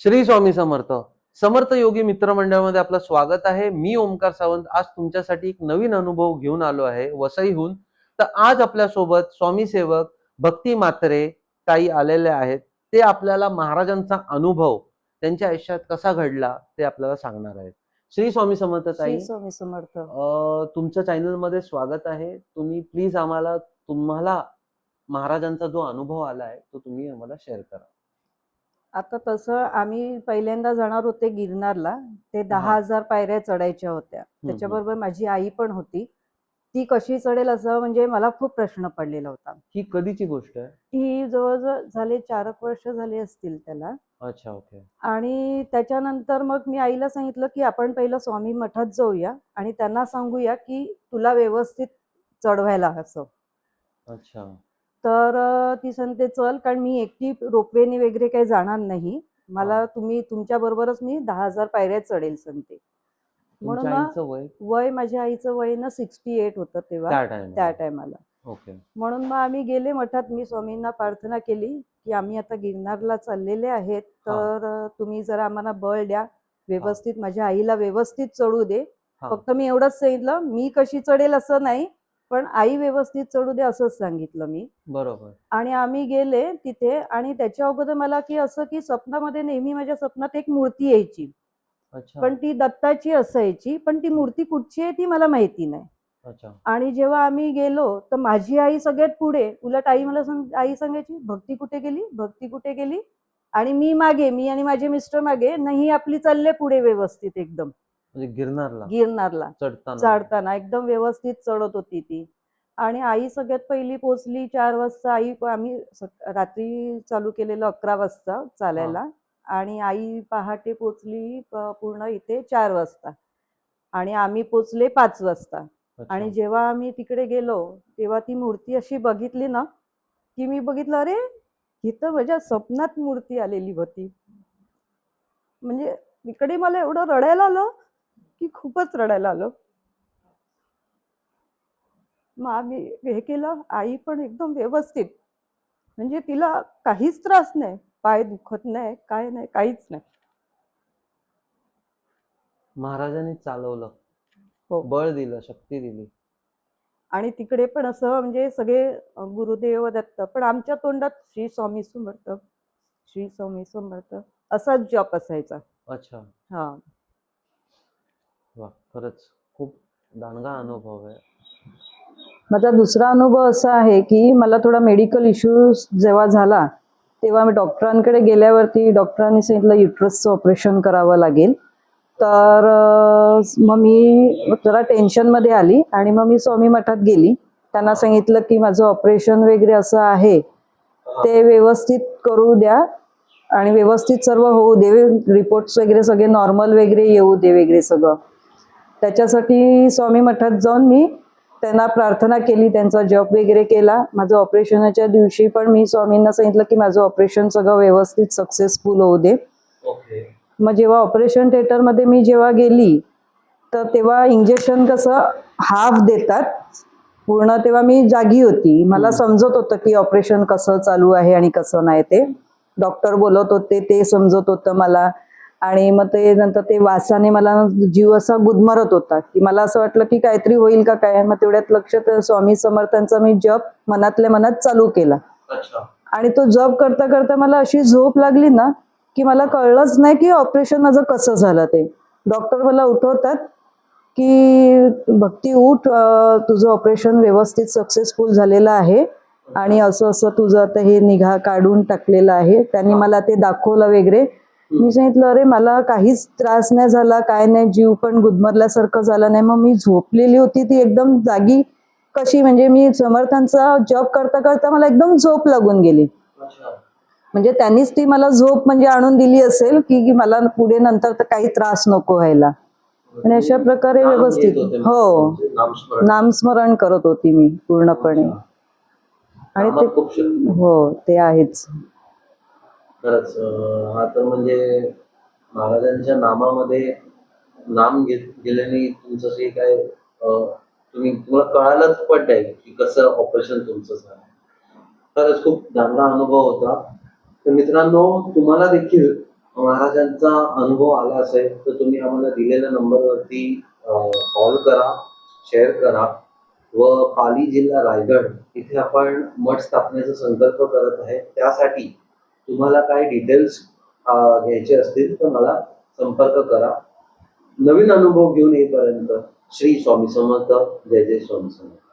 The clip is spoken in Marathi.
श्री स्वामी समर्थ. समर्थ योगी मित्रमंडळामध्ये आपलं स्वागत आहे. मी ओमकार सावंत. आज तुमच्यासाठी एक नवीन अनुभव घेऊन आलो आहे. वसईहून. तर आज आपल्यासोबत स्वामी सेवक भक्ती मात्रे ताई आलेले आहेत. ते आपल्याला महाराजांचा अनुभव त्यांच्या आयुष्यात कसा घडला ते आपल्याला सांगणार आहेत. श्री स्वामी समर्थ ताई. श्री स्वामी समर्थ. तुमच्या चॅनलमध्ये स्वागत आहे. तुम्ही प्लीज आम्हाला तुम्हाला महाराजांचा जो अनुभव आला आहे तो तुम्ही आम्हाला शेअर करा. आता तसं आम्ही पहिल्यांदा जाणार होते गिरनारला. ते दहा हा. हजार पायऱ्या चढायच्या होत्या. त्याच्याबरोबर माझी आई पण होती. ती कशी चढेल असं म्हणजे मला खूप प्रश्न पडलेला होता. ही कधीची गोष्ट आहे? ती जवळजवळ झाले चार वर्ष झाले असतील त्याला. अच्छा ओके. आणि त्याच्यानंतर मग मी आईला सांगितलं की आपण पहिलं स्वामी मठात जाऊया आणि त्यांना सांगूया की तुला व्यवस्थित चढवायला असं. अच्छा. तर ती सांगते चल कारण मी एकटी रोपवेने वगैरे काही जाणार नाही. मला. तुम्ही तुमच्या बरोबरच मी दहा हजार पायऱ्या चढेल सांगते म्हणून वय? वय माझ्या आईचं वय ना सिक्स्टी एट होतं तेव्हा त्या टायमाला म्हणून मग आम्ही गेले मठात मी स्वामींना प्रार्थना केली की आम्ही आता गिरनारला चाललेले आहेत. तर तुम्ही जरा आम्हाला बळ द्या. व्यवस्थित माझ्या आईला व्यवस्थित चढू दे. फक्त मी एवढंच सांगितलं मी कशी चढेल असं नाही. पण आई व्यवस्थित चढू दे असंच सांगितलं मी. बरोबर. आणि आम्ही गेले तिथे आणि त्याच्या अगोदर मला की असं की स्वप्नामध्ये नेहमी माझ्या स्वप्नात एक मूर्ती यायची. अच्छा. पण ती दत्ताची असायची पण ती मूर्ती कुठची आहे ती मला माहिती नाही. अच्छा. आणि जेव्हा आम्ही गेलो तर माझी आई सगळ्यात पुढे उलट आई मला सांग आई सांगायची भक्ती कुठे गेली? भक्ती कुठे गेली? आणि मी मागे मी आणि माझे मिस्टर मागे नाही आपली चालले पुढे व्यवस्थित एकदम. म्हणजे गिरनारला गिरनारला चढताना. चढताना एकदम व्यवस्थित चढत होती ती. आणि आई सगळ्यात पहिली पोचली चार वाजता. आई आम्ही रात्री चालू केलेलं अकरा वाजता चालायला. आणि आई पहाटे पोचली पूर्ण इथे चार वाजता. आणि आम्ही पोचले पाच वाजता. आणि जेव्हा आम्ही तिकडे गेलो तेव्हा ती मूर्ती अशी बघितली ना की मी बघितलं अरे इथं माझ्या स्वप्नात मूर्ती आलेली होती. म्हणजे तिकडे मला एवढं रडायला आलं की खूपच रडायला आलं. मग आम्ही हे केलं आई पण एकदम व्यवस्थित. म्हणजे तिला काहीच त्रास नाही पाय दुखत नाही काय नाही काहीच नाही. महाराजांनी चालवलं. हो. बळ दिलं शक्ती दिली. आणि तिकडे पण असं म्हणजे सगळे गुरुदेव दत्त पण आमच्या तोंडात श्री स्वामी समर्थ श्री स्वामी समर्थ असाच जॉब असायचा. अच्छा. हा. खरंच खूप दांडगा अनुभव आहे. माझा दुसरा अनुभव असा आहे की मला थोडा मेडिकल इश्यू जेव्हा झाला तेव्हा मी डॉक्टरांकडे गेल्यावरती डॉक्टरांनी सांगितलं युट्रसचं ऑपरेशन करावं लागेल. तर मग मी जरा टेन्शनमध्ये आली आणि मग मी स्वामी मठात गेली. त्यांना सांगितलं की माझं ऑपरेशन वगैरे असं आहे ते व्यवस्थित करू द्या आणि व्यवस्थित सर्व होऊ दे रिपोर्ट्स वगैरे सगळे नॉर्मल वगैरे येऊ दे वगैरे सगळं. त्याच्यासाठी स्वामी मठात जाऊन मी त्यांना प्रार्थना केली त्यांचा जॉब वगैरे केला. माझं ऑपरेशनाच्या दिवशी पण मी स्वामींना सांगितलं की माझं ऑपरेशन सगळं व्यवस्थित सक्सेसफुल होऊ दे. मग जेव्हा ऑपरेशन थिएटरमध्ये मी जेव्हा गेली तर तेव्हा इंजेक्शन कसं हाफ देतात. पूर्ण तेव्हा मी जागी होती. मला समजत होतं की ऑपरेशन कसं चालू आहे आणि कसं नाही ते. डॉक्टर बोलत होते ते समजत होतं मला. आणि मग ते नंतर ते वासाने मला जीव असा गुदमरत होता की मला असं वाटलं की काहीतरी होईल का काय? मग तेवढ्यात लक्षात स्वामी समर्थांचा मी जप मनातल्या मनात चालू केला. आणि तो जॉब करता करता मला अशी झोप लागली ना की मला कळलंच नाही की ऑपरेशन माझं कसं झालं ते. डॉक्टर मला उठवतात की भक्ती उठ तुझं ऑपरेशन व्यवस्थित सक्सेसफुल झालेलं आहे आणि असं असं तुझं आता हे निघा काढून टाकलेलं आहे. त्यांनी मला ते दाखवलं वगैरे. मी सांगितलं अरे मला काहीच त्रास नाही झाला काय नाही जीव पण गुदमरल्यासारखं झालं नाही. मग मी झोपलेली होती ती एकदम जागी कशी म्हणजे मी समर्थांचा जॉब करता करता मला एकदम झोप लागून गेली. म्हणजे त्यांनीच ती मला झोप म्हणजे आणून दिली असेल की की मला पुढे नंतर तर काही त्रास नको व्हायला. आणि अशा प्रकारे नाम घेत व्यवस्थित हो. म्हणजे नामस्मरण. करत होती मी पूर्णपणे. आणि ते. हो ते आहेच. खरंच हा तर म्हणजे महाराजांच्या नामामध्ये नाम घेत गेल्याने तुमचं जे काय तुम्ही तुम्हाला कळायलाच पडलंय की कसं ऑपरेशन तुमचं झालं. खरंच खूप चांगला अनुभव होता. तर मित्रांनो तुम्हाला देखील महाराजांचा अनुभव आला असेल तर तुम्ही आम्हाला दिलेल्या नंबरवरती कॉल करा शेअर करा. व पाली जिल्हा रायगड इथे आपण मठ स्थापनेचा संकल्प करत आहे. त्यासाठी तुम्हाला काही डिटेल्स घ्यायचे असतील तर मला संपर्क करा. नवीन अनुभव घेऊन येईपर्यंत श्री स्वामी समर्थ. जय जय स्वामी समर्थ.